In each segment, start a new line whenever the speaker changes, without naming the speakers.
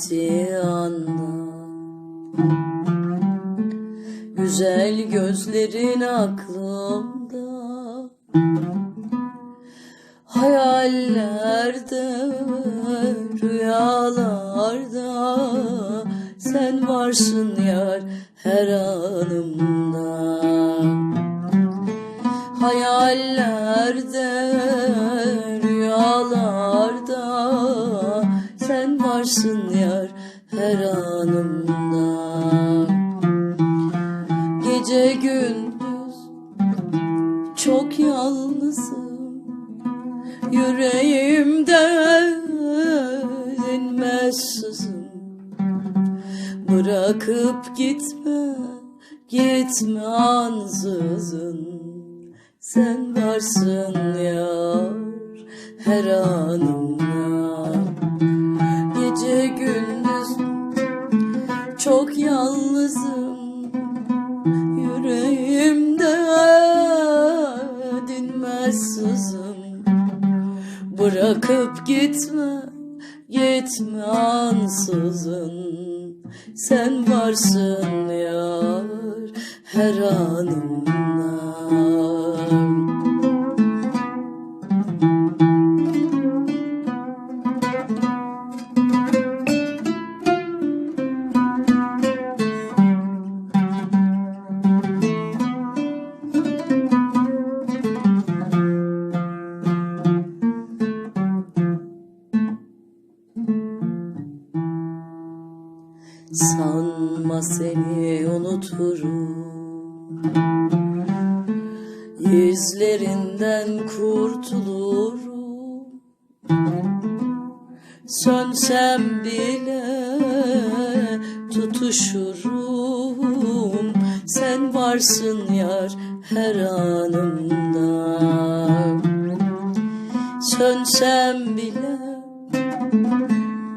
gittiği anda Güzel gözlerin aklımda. Hayallerde, rüyalarda Sen varsın yar her anımda. Hayallerde, rüyalarda Sen varsın her anımda Gece gündüz çok yalnızım. Yüreğimde dinmez sızım. Bırakıp gitme, gitme ansızın. Sen varsın yar her anımda gitme, gitme ansızın. Sen varsın yar her anımda Sanma seni unuturum. Yüzlerinden kurtulurum. Sönsem bile tutuşurum. Sen varsın yar her anımda. Sönsem bile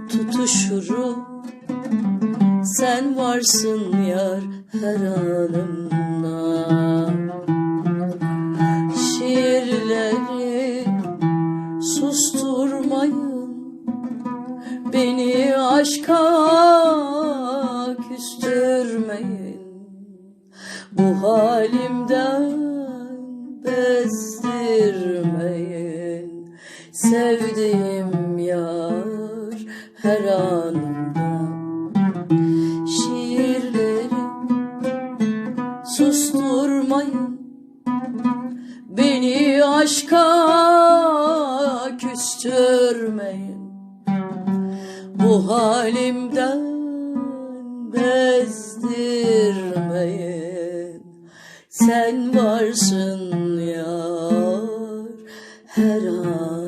tutuşurum sen varsın yar her anımda. Şiirleri susturmayın Beni aşka küstürmeyin. Bu halimden bezdirmeyin. Sevdiğim yar her anımda sormayın. Beni aşka küstürmeyin. Bu halimden bezdirmeyin. Sen varsın yar her an